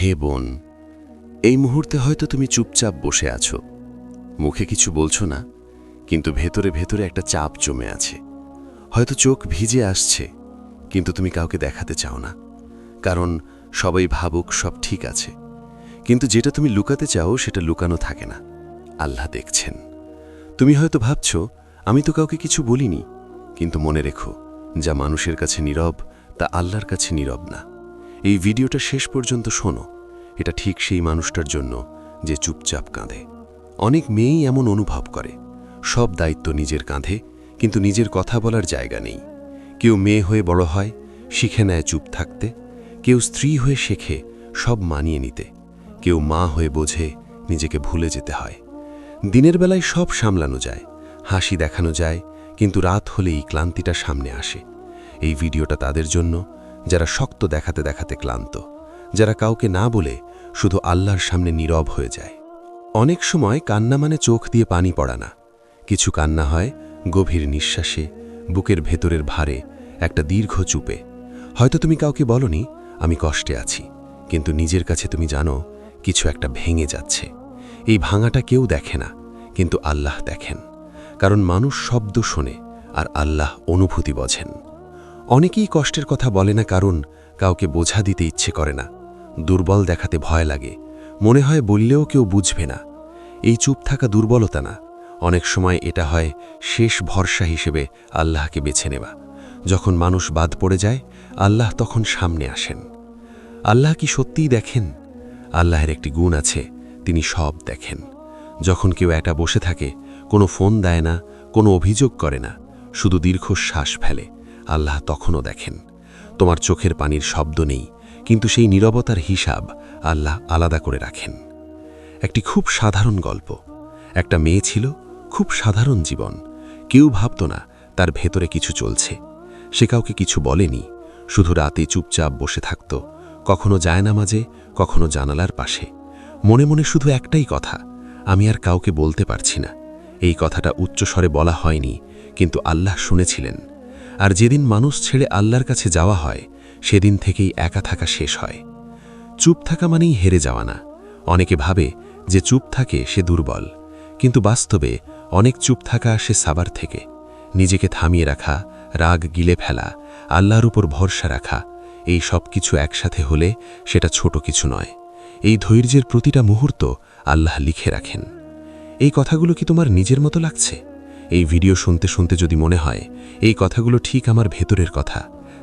হে বোন, এই মুহূর্তে হয়তো তুমি চুপচাপ বসে আছো। মুখে কিছু বলছো না, কিন্তু ভেতরে ভেতরে একটা চাপ জমে আছে। হয়তো চোখ ভিজে আসছে, কিন্তু তুমি কাউকে দেখাতে চাও না। কারণ সবাই ভাবুক সব ঠিক আছে। কিন্তু যেটা তুমি লুকাতে চাও, সেটা লুকানো থাকে না। আল্লাহ দেখছেন। তুমি হয়তো ভাবছ, আমি তো কাউকে কিছু বলিনি। কিন্তু মনে রেখো, যা মানুষের কাছে নীরব, তা আল্লাহর কাছে নীরব না। এই ভিডিওটা শেষ পর্যন্ত শোনো। এটা ঠিক সেই মানুষটার জন্য যে চুপচাপ কাঁধে অনেক মেয়েই এমন অনুভব করে। সব দায়িত্ব নিজের কাঁধে, কিন্তু নিজের কথা বলার জায়গা নেই। কেউ মেয়ে হয়ে বড় হয়, শিখে নেয় চুপ থাকতে। কেউ স্ত্রী হয়ে শেখে সব মানিয়ে নিতে। কেউ মা হয়ে বোঝে নিজেকে ভুলে যেতে হয়। দিনের বেলায় সব সামলানো যায়, হাসি দেখানো যায়, কিন্তু রাত হলেই ক্লান্তিটা সামনে আসে। এই ভিডিওটা তাদের জন্য যারা শক্ত দেখাতে দেখাতে ক্লান্ত, যারা কাউকে না বলে শুধু আল্লাহর সামনে নীরব হয়ে যায়। অনেক সময় কান্না মানে চোখ দিয়ে পানি পড়া না। কিছু কান্না হয় গভীর নিঃশ্বাসে, বুকের ভেতরের ভারে, একটা দীর্ঘ চুপে। হয়তো তুমি কাউকে বলনি, আমি কষ্টে আছি, কিন্তু নিজের কাছে তুমি জানো, কিছু একটা ভেঙে যাচ্ছে। এই ভাঙাটা কেউ দেখে না, কিন্তু আল্লাহ দেখেন। কারণ মানুষ শব্দ শোনে, আর আল্লাহ অনুভূতি বোঝেন। অনেকেই কষ্টের কথা বলে না কারণ কাউকে বোঝা দিতে ইচ্ছে করে না। দুর্বল দেখাতে ভয় লাগে। মনে হয় বললেও কেউ বুঝবে না। এই চুপ থাকা দুর্বলতা না। অনেক সময় এটা হয় শেষ ভরসা হিসেবে আল্লাহকে বেছে নেওয়া। যখন মানুষ বাদ পড়ে যায়, আল্লাহ তখন সামনে আসেন। আল্লাহ কি সত্যিই দেখেন? আল্লাহের একটি গুণ আছে, তিনি সব দেখেন। যখন কেউ এটা বসে থাকে, কোনো ফোন দেয় না, কোনো অভিযোগ করে না, শুধু দীর্ঘশ্বাস ফেলে। আল্লাহ তখনও দেখেন। তোমার চোখের পানির শব্দ নেই, কিন্তু সেই নীরবতার হিসাব আল্লাহ আলাদা করে রাখেন। একটি খুব সাধারণ গল্প। একটা মেয়ে ছিল খুব সাধারণ জীবন। কেউ ভাবত না তার ভেতরে কিছু চলছে। সে কাউকে কিছু বলেনি, শুধু রাতে চুপচাপ বসে থাকত, কখনো যায় না মাঝে, কখনো জানালার পাশে। মনে মনে শুধু একটাই কথা, আমি আর কাউকে বলতে পারছি না। এই কথাটা উচ্চস্বরে বলা হয়নি, কিন্তু আল্লাহ শুনেছিলেন। আর যেদিন মানুষ ছেড়ে আল্লাহর কাছে যাওয়া হয়, সেদিন থেকেই একা থাকা শেষ হয়। চুপ থাকা মানেই হেরে যাওয়া না। অনেকে ভাবে যে চুপ থাকে সে দুর্বল, কিন্তু বাস্তবে অনেক চুপ থাকা সে সাবার থেকে। নিজেকে থামিয়ে রাখা, রাগ গিলে ফেলা, আল্লাহর উপর ভরসা রাখা, এই সব কিছু একসাথে হলে সেটা ছোট কিছু নয়। এই ধৈর্যের প্রতিটা মুহূর্ত আল্লাহ লিখে রাখেন। এই কথাগুলো কি তোমার নিজের মতো লাগছে? এই ভিডিও শুনতে শুনতে যদি মনে হয়, এই কথাগুলো ঠিক আমার ভেতরের কথা,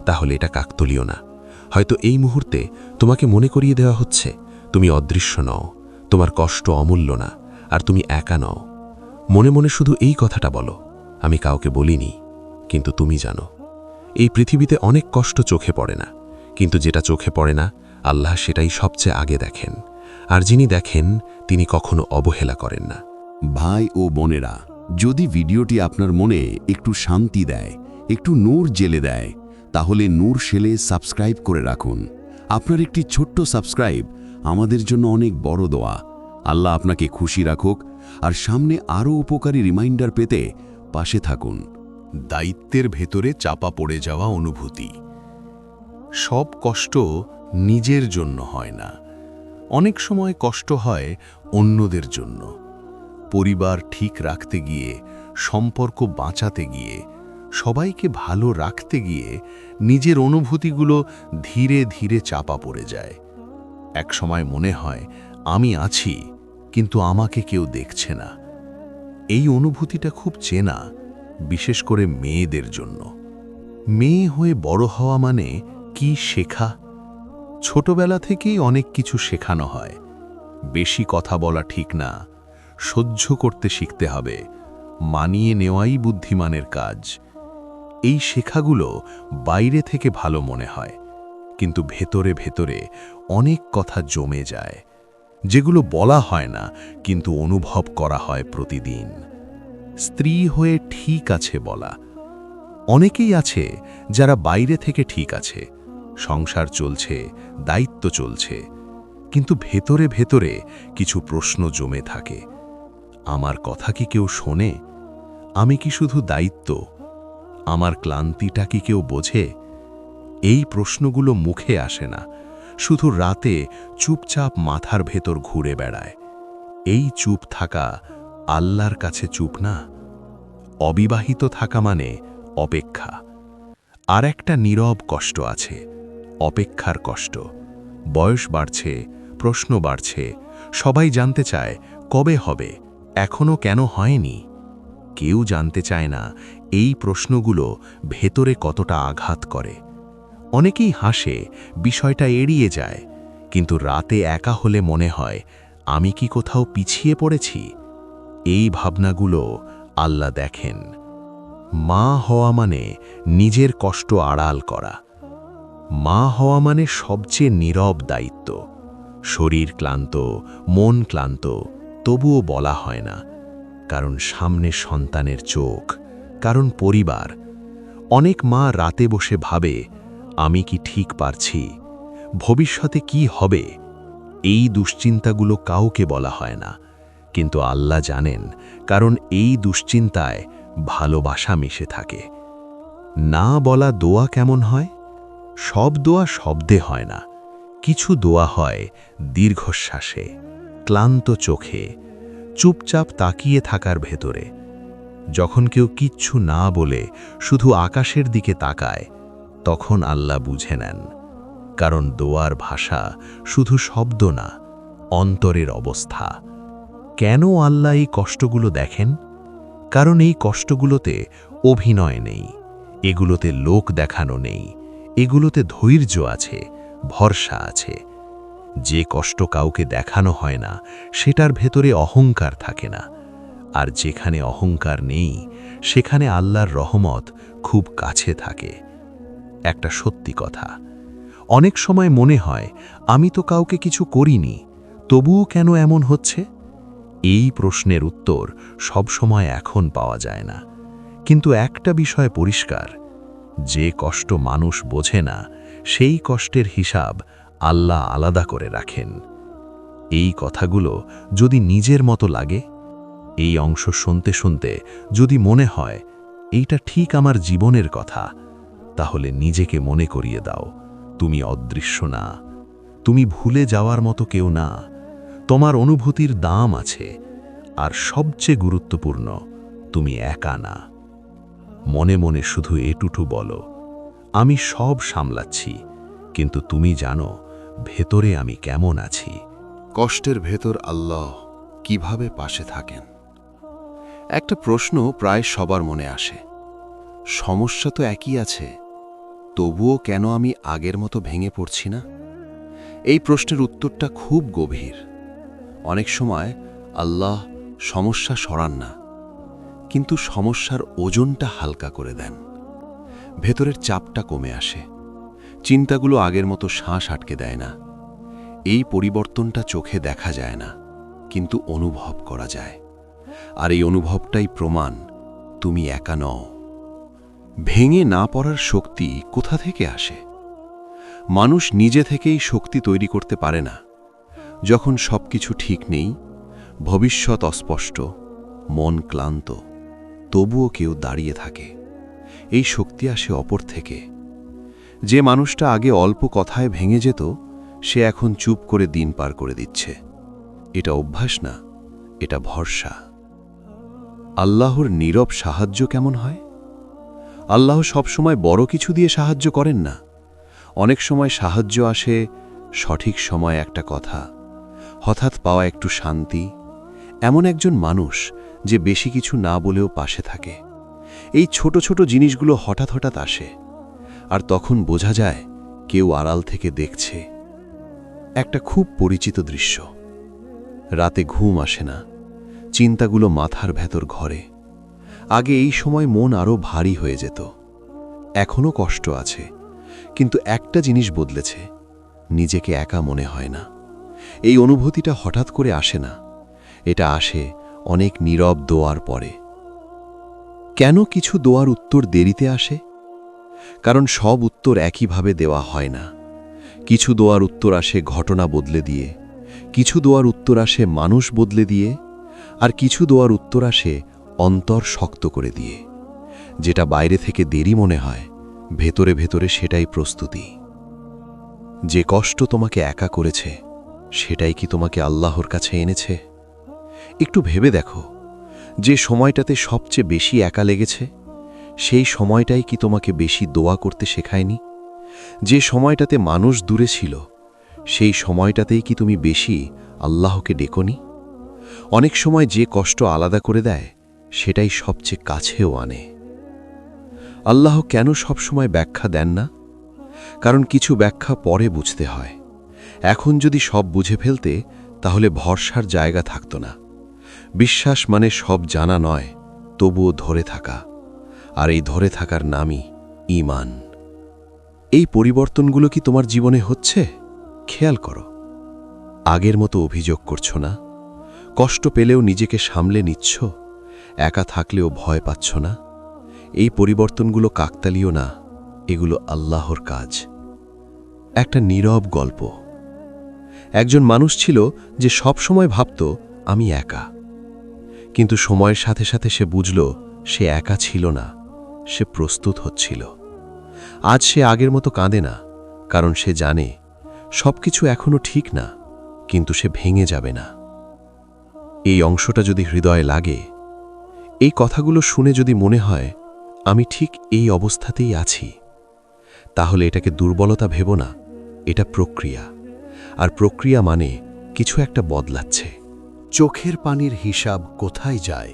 তাহলে এটা কাকতলীয় না। হয়তো এই মুহূর্তে তোমাকে মনে করিয়ে দেওয়া হচ্ছে, তুমি অদৃশ্য নও, তোমার কষ্ট অমূল্য না, আর তুমি একা নও। মনে মনে শুধু এই কথাটা বলো, আমি কাউকে বলিনি, কিন্তু তুমি জানো, এই পৃথিবীতে অনেক কষ্ট চোখে পড়ে না, কিন্তু যেটা চোখে পড়ে না, আল্লাহ সেটাই সবচেয়ে আগে দেখেন, আর যিনি দেখেন, তিনি কখনো অবহেলা করেন না। ভাই ও বোনেরা যদি ভিডিওটি আপনার মনে একটু শান্তি দেয়, একটু নূর জেলে দেয়, তাহলে নূর সেলে সাবস্ক্রাইব করে রাখুন। আপনার একটি ছোট্ট সাবস্ক্রাইব আমাদের জন্য অনেক বড় দোয়া। আল্লাহ আপনাকে খুশি রাখুক আর সামনে আরও উপকারী রিমাইন্ডার পেতে পাশে থাকুন। দায়িত্বের ভেতরে চাপা পড়ে যাওয়া অনুভূতি। সব কষ্ট নিজের জন্য হয় না। অনেক সময় কষ্ট হয় অন্যদের জন্য। পরিবার ঠিক রাখতে গিয়ে, সম্পর্ক বাঁচাতে গিয়ে, সবাইকে ভালো রাখতে গিয়ে নিজের অনুভূতিগুলো ধীরে ধীরে চাপা পড়ে যায়। এক সময় মনে হয়, আমি আছি, কিন্তু আমাকে কেউ দেখছে না। এই অনুভূতিটা খুব চেনা, বিশেষ করে মেয়েদের জন্য। মেয়ে হয়ে বড় হওয়া মানে কি শেখা? ছোটবেলা থেকেই অনেক কিছু শেখানো হয়। বেশি কথা বলা ঠিক না সহ্য করতে শিখতে হবে। মানিয়ে নেওয়াই বুদ্ধিমানের কাজ। এই শেখাগুলো বাইরে থেকে ভালো মনে হয়, কিন্তু ভেতরে ভেতরে অনেক কথা জমে যায়, যেগুলো বলা হয় না, কিন্তু অনুভব করা হয় প্রতিদিন। স্ত্রী হয়ে ঠিক আছে বলা। অনেকেই আছে যারা বাইরে থেকে ঠিক আছে, সংসার চলছে, দায়িত্ব চলছে, কিন্তু ভেতরে ভেতরে কিছু প্রশ্ন জমে থাকে। আমার কথা কি কেউ শোনে? আমি কি শুধু দায়িত্ব? আমার ক্লান্তিটা কি কেউ বোঝে? এই প্রশ্নগুলো মুখে আসে না, শুধু রাতে চুপচাপ মাথার ভেতর ঘুরে বেড়ায়। এই চুপ থাকা আল্লাহর কাছে চুপ না, অবিবাহিত থাকা মানে অপেক্ষা। আর একটা নীরব কষ্ট আছে, অপেক্ষার কষ্ট। বয়স বাড়ছে, প্রশ্ন বাড়ছে, সবাই জানতে চায়, কবে হবে? এখনও কেন হয়নি? কেউ জানতে চায় না এই প্রশ্নগুলো ভেতরে কতটা আঘাত করে। অনেকেই হাসে, বিষয়টা এড়িয়ে যায়, কিন্তু রাতে একা হলে মনে হয়, আমি কি কোথাও পিছিয়ে পড়েছি? এই ভাবনাগুলো আল্লাহ দেখেন। মা হওয়া মানে নিজের কষ্ট আড়াল করা। মা হওয়া মানে সবচেয়ে নীরব দায়িত্ব। শরীর ক্লান্ত, মন ক্লান্ত তবুও বলা হয় না, কারণ সামনে সন্তানের চোখ, কারণ পরিবার। অনেক মা রাতে বসে ভাবে, আমি কি ঠিক পারছি? ভবিষ্যতে কি হবে? এই দুশ্চিন্তাগুলো কাউকে বলা হয় না, কিন্তু আল্লাহ জানেন, কারণ এই দুশ্চিন্তায় ভালোবাসা মিশে থাকে। না বলা দোয়া কেমন হয়? সব দোয়া শব্দে হয় না, কিছু দোয়া হয় দীর্ঘশ্বাসে। ক্লান্ত চোখে, চুপচাপ তাকিয়ে থাকার ভেতরে। যখন কেউ কিচ্ছু না বলে শুধু আকাশের দিকে তাকায়, তখন আল্লাহ বুঝে নেন। কারণ দোয়ার ভাষা শুধু শব্দ না, অন্তরের অবস্থা। কেন আল্লাহ এই কষ্টগুলো দেখেন? কারণ এই কষ্টগুলোতে অভিনয় নেই, এগুলোতে লোক দেখানো নেই, এগুলোতে ধৈর্য আছে, ভরসা আছে। যে কষ্ট কাউকে দেখানো হয় না, সেটার ভেতরে অহংকার থাকে না। আর যেখানে অহংকার নেই, সেখানে আল্লাহর রহমত খুব কাছে থাকে। একটা সত্যি কথা, অনেক সময় মনে হয়, আমি তো কাউকে কিছু করিনি, তবুও কেন এমন হচ্ছে? এই প্রশ্নের উত্তর সবসময় এখন পাওয়া যায় না। কিন্তু একটা বিষয় পরিষ্কার, যে কষ্ট মানুষ বোঝে না, সেই কষ্টের হিসাব আল্লাহ আলাদা করে রাখেন। এই কথাগুলো যদি নিজের মতো লাগে, এই অংশ শুনতে শুনতে যদি মনে হয়, এইটা ঠিক আমার জীবনের কথা, তাহলে নিজেকে মনে করিয়ে দাও, তুমি অদৃশ্য না, তুমি ভুলে যাওয়ার মতো কেউ না, তোমার অনুভূতির দাম আছে, আর সবচেয়ে গুরুত্বপূর্ণ, তুমি একা না। মনে মনে শুধু এটুটু বলো, আমি সব সামলাচ্ছি, কিন্তু তুমি জানো ভেতরে আমি কেমন আছি? কষ্টের ভেতর আল্লাহ কীভাবে পাশে থাকেন? একটা প্রশ্ন প্রায় সবার মনে আসে। সমস্যা তো একই আছে, তবুও কেন আমি আগের মতো ভেঙে পড়ছি না? এই প্রশ্নের উত্তরটা খুব গভীর। অনেক সময় আল্লাহ সমস্যা সরান না, কিন্তু সমস্যার ওজনটা হালকা করে দেন। ভেতরের চাপটা কমে আসে। চিন্তাগুলো আগের মতো শ্বাস আটকে দেয় না। এই পরিবর্তনটা চোখে দেখা যায় না, কিন্তু অনুভব করা যায়। আর এই অনুভবটাই প্রমাণ, তুমি একা নও। ভেঙে না পড়ার শক্তি কোথা থেকে আসে? মানুষ নিজে থেকেই শক্তি তৈরি করতে পারে না। যখন সবকিছু ঠিক নেই, ভবিষ্যৎ অস্পষ্ট, মন ক্লান্ত, তবুও কেউ দাঁড়িয়ে থাকে। এই শক্তি আসে অপর থেকে। যে মানুষটা আগে অল্প কথায় ভেঙে যেত, সে এখন চুপ করে দিন পার করে দিচ্ছে। এটা অভ্যাস না, এটা ভরসা। আল্লাহর নীরব সাহায্য কেমন হয়? আল্লাহ সবসময় বড় কিছু দিয়ে সাহায্য করেন না। অনেক সময় সাহায্য আসে সঠিক সময় একটা কথা, হঠাৎ পাওয়া একটু শান্তি, এমন একজন মানুষ যে বেশি কিছু না বলেও পাশে থাকে। এই ছোট ছোট জিনিসগুলো হঠাৎ হঠাৎ আসে। আর তখন বোঝা যায় কেউ আড়াল থেকে দেখছে। একটা খুব পরিচিত দৃশ্য। রাতে ঘুম আসে না। চিন্তাগুলো মাথার ভেতর ঘরে। আগে এই সময় মন আরও ভারী হয়ে যেত। এখনও কষ্ট আছে। কিন্তু একটা জিনিস বদলেছে। নিজেকে একা মনে হয় না। এই অনুভূতিটা হঠাৎ করে আসে না। এটা আসে অনেক নীরব দোয়ার পরে। কেন কিছু দোয়ার উত্তর দেরিতে আসে? কারণ সব উত্তর একইভাবে দেওয়া হয় না। কিছু দোয়ার উত্তর আসে ঘটনা বদলে দিয়ে, কিছু দোয়ার উত্তর আসে মানুষ বদলে দিয়ে, আর কিছু দোয়ার উত্তর আসে অন্তর শক্ত করে দিয়ে। যেটা বাইরে থেকে দেরি মনে হয়, ভেতরে ভেতরে সেটাই প্রস্তুতি। যে কষ্ট তোমাকে একা করেছে, সেটাই কি তোমাকে আল্লাহর কাছে এনেছে? একটু ভেবে দেখো, যে সময়টাতে সবচেয়ে বেশি একা লেগেছে সেই সময়টাই কি তোমাকে বেশি দোয়া করতে শেখায়নি? যে সময়টাতে মানুষ দূরে ছিল, সেই সময়টাতেই কি তুমি বেশি আল্লাহকে ডেকনি? অনেক সময় যে কষ্ট আলাদা করে দেয়, সেটাই সবচেয়ে কাছেও আনে। আল্লাহ কেন সবসময় ব্যাখ্যা দেন না? কারণ কিছু ব্যাখ্যা পরে বুঝতে হয়। এখন যদি সব বুঝে ফেলতে, তাহলে ভরসার জায়গা থাকত না। বিশ্বাস মানে সব জানা নয়, তবুও ধরে থাকা। আর এই ধরে থাকার নামই ঈমান। এই পরিবর্তনগুলো কি তোমার জীবনে হচ্ছে? খেয়াল করো। আগের মতো অভিযোগ করছ না? কষ্ট পেলেও নিজেকে সামলে নিচ্ছ? একা থাকলেও ভয় পাচ্ছ না? এই পরিবর্তনগুলো কাকতালীয় না? এগুলো আল্লাহর কাজ। একটা নীরব গল্প। একজন মানুষ ছিল যে সব সময় ভাবত, আমি একা। কিন্তু সময়ের সাথে সাথে সে বুঝল, সে একা ছিল না। সে প্রস্তুত হচ্ছিল। আজ সে আগের মতো কাঁদে না, কারণ সে জানে সবকিছু এখনও ঠিক না, কিন্তু সে ভেঙে যাবে না। এই অংশটা যদি হৃদয়ে লাগে, এই কথাগুলো শুনে যদি মনে হয়, আমি ঠিক এই অবস্থাতেই আছি, তাহলে এটাকে দুর্বলতা ভেব না, এটা প্রক্রিয়া। আর প্রক্রিয়া মানে কিছু একটা বদলাচ্ছে। চোখের পানির হিসাব কোথায় যায়?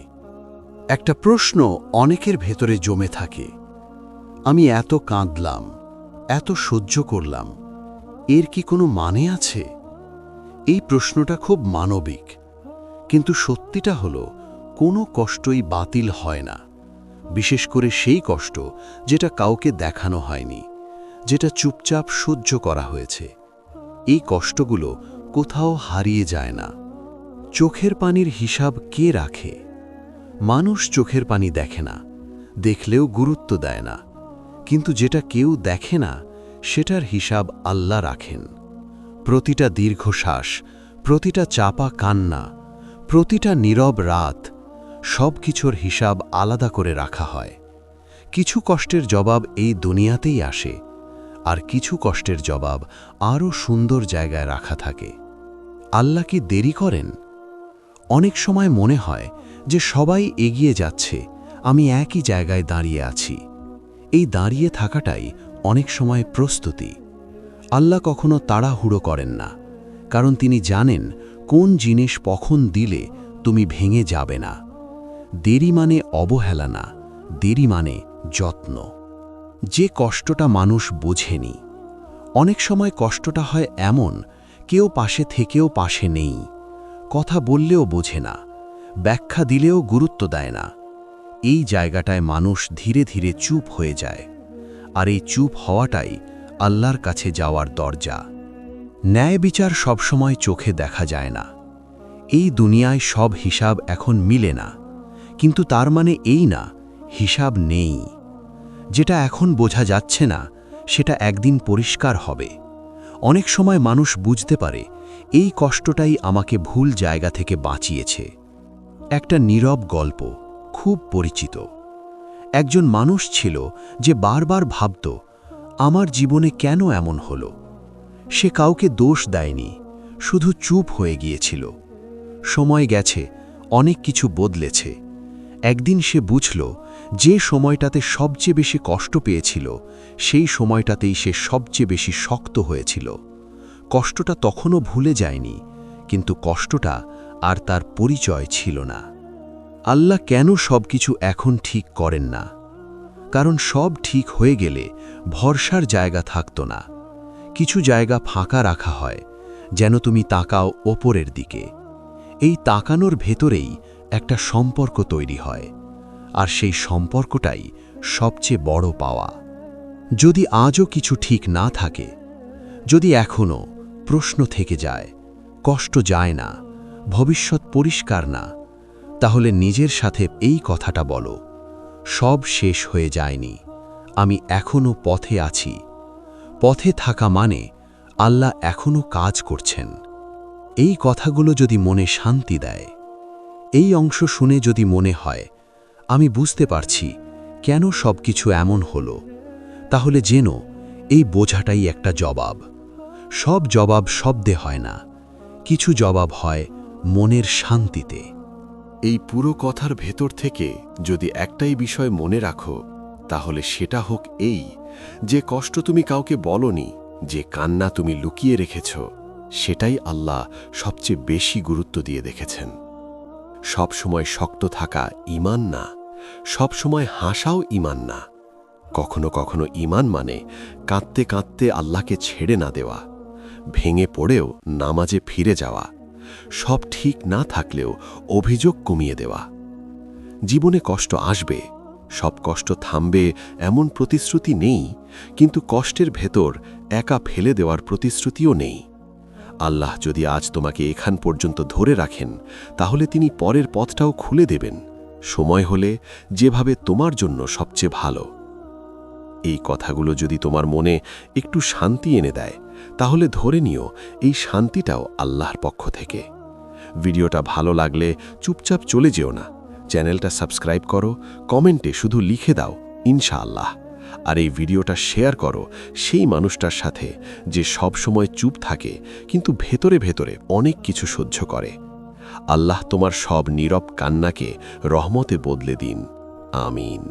একটা প্রশ্ন অনেকের ভেতরে জমে থাকে। আমি এত কাঁদলাম, এত সহ্য করলাম, এর কি কোনো মানে আছে? এই প্রশ্নটা খুব মানবিক, কিন্তু সত্যিটা হলো, কোনো কষ্টই বাতিল হয় না। বিশেষ করে সেই কষ্ট যেটা কাউকে দেখানো হয়নি, যেটা চুপচাপ সহ্য করা হয়েছে। এই কষ্টগুলো কোথাও হারিয়ে যায় না। চোখের পানির হিসাব কে রাখে? মানুষ চোখের পানি দেখে না, দেখলেও গুরুত্ব দেয় না। কিন্তু যেটা কেউ দেখে না, সেটার হিসাব আল্লাহ রাখেন। প্রতিটা দীর্ঘশ্বাস, প্রতিটা চাপা কান্না, প্রতিটা নীরব রাত সব কিছুর হিসাব আলাদা করে রাখা হয়। কিছু কষ্টের জবাব এই দুনিয়াতেই আসে, আর কিছু কষ্টের জবাব আরও সুন্দর জায়গায় রাখা থাকে। আল্লাহ কি দেরি করেন? অনেক সময় মনে হয় যে সবাই এগিয়ে যাচ্ছে, আমি একই জায়গায় দাঁড়িয়ে আছি। এই দাঁড়িয়ে থাকাটাই অনেক সময় প্রস্তুতি। আল্লাহ কখনো তাড়াহুড়ো করেন না, কারণ তিনি জানেন কোন জিনিস কখন দিলে তুমি ভেঙে যাবে না। দেরি মানে অবহেলা না, দেরি মানে যত্ন। যে কষ্টটা মানুষ বোঝেনি, অনেক সময় কষ্টটা হয় এমন, কেউ পাশে থেকেও পাশে নেই। কথা বললেও বোঝে না ব্যাখ্যা দিলেও গুরুত্ব দেয় না। এই জায়গাটায় মানুষ ধীরে ধীরে চুপ হয়ে যায়। আর এই চুপ হওয়াটাই আল্লাহর কাছে যাওয়ার দরজা। ন্যায় বিচার সবসময় চোখে দেখা যায় না। এই দুনিয়ায় সব হিসাব এখন মিলে না। কিন্তু তার মানে এই না, হিসাব নেই। যেটা এখন বোঝা যাচ্ছে না, সেটা একদিন পরিষ্কার হবে। অনেক সময় মানুষ বুঝতে পারে, এই কষ্টটাই আমাকে ভুল জায়গা থেকে বাঁচিয়েছে। একটা নীরব গল্প, খুব পরিচিত। একজন মানুষ ছিল যে বারবার ভাবত, আমার জীবনে কেন এমন হলো? সে কাউকে দোষ দেয়নি, শুধু চুপ হয়ে গিয়েছিল। সময় গেছে, অনেক কিছু বদলেছে। একদিন সে বুঝল, যে সময়টাতে সবচেয়ে বেশি কষ্ট পেয়েছিল, সেই সময়টাতেই সে সবচেয়ে বেশি শক্ত হয়েছিল। কষ্টটা তখনও ভুলে যায়নি, কিন্তু কষ্টটা আর তার পরিচয় ছিল না। আল্লাহ কেন সব কিছু এখন ঠিক করেন না? কারণ সব ঠিক হয়ে গেলে ভরসার জায়গা থাকত না। কিছু জায়গা ফাঁকা রাখা হয়, যেন তুমি তাকাও ওপরের দিকে। এই তাকানোর ভেতরেই একটা সম্পর্ক তৈরি হয়, আর সেই সম্পর্কটাই সবচেয়ে বড় পাওয়া। যদি আজও কিছু ঠিক না থাকে, যদি এখনও প্রশ্ন থেকে যায়, কষ্ট যায় না ভবিষ্যৎ পরিষ্কার না, তাহলে নিজের সাথে এই কথাটা বলো, সব শেষ হয়ে যায়নি, আমি এখনও পথে আছি। পথে থাকা মানে আল্লাহ এখনও কাজ করছেন। এই কথাগুলো যদি মনে শান্তি দেয়, এই অংশ শুনে যদি মনে হয়, আমি বুঝতে পারছি কেন সব কিছু এমন হলো, তাহলে যেন এই বোঝাটাই একটা জবাব। সব জবাব শব্দে হয় না, কিছু জবাব হয় মনের শান্তিতে। এই পুরো কথার ভেতর থেকে যদি একটাই বিষয় মনে রাখো, তাহলে সেটা হোক এই, যে কষ্ট তুমি কাউকে বলনি, যে কান্না তুমি লুকিয়ে রেখেছ, সেটাই আল্লাহ সবচেয়ে বেশি গুরুত্ব দিয়ে দেখেছেন। সব সময় শক্ত থাকা ইমান না সব সময় হাসাও ইমান না। কখনো কখনো ইমান মানে কাঁদতে কাঁদতে আল্লাহকে ছেড়ে না দেওয়া, ভেঙে পড়েও নামাজে ফিরে যাওয়া। সব ঠিক না থাকলেও অভিযোগ কমিয়ে দেওয়া। জীবনে কষ্ট আসবে, সব কষ্ট থামবে এমন প্রতিশ্রুতি নেই, কিন্তু কষ্টের ভেতর একা ফেলে দেওয়ার প্রতিশ্রুতিও নেই। আল্লাহ যদি আজ তোমাকে এখান পর্যন্ত ধরে রাখেন, তাহলে তিনি পরের পথটাও খুলে দেবেন। সময় হলে যেভাবে তোমার জন্য সবচেয়ে ভালো। এই কথাগুলো যদি তোমার মনে একটু শান্তি এনে দেয়, তাহলে ধরে নিও এই শান্তিটাও আল্লাহর পক্ষ থেকে। ভিডিওটা ভালো লাগলে চুপচাপ চলে যেও না। চ্যানেলটা সাবস্ক্রাইব করো, কমেন্টে শুধু লিখে দাও, ইনশাআল্লাহ। আর এই ভিডিওটা শেয়ার করো সেই মানুষটার সাথে যে সব সময় চুপ থাকে, কিন্তু ভেতরে ভেতরে অনেক কিছু সহ্য করে। আল্লাহ তোমার সব নীরব কান্নাকে রহমতে বদলে দিন। আমিন।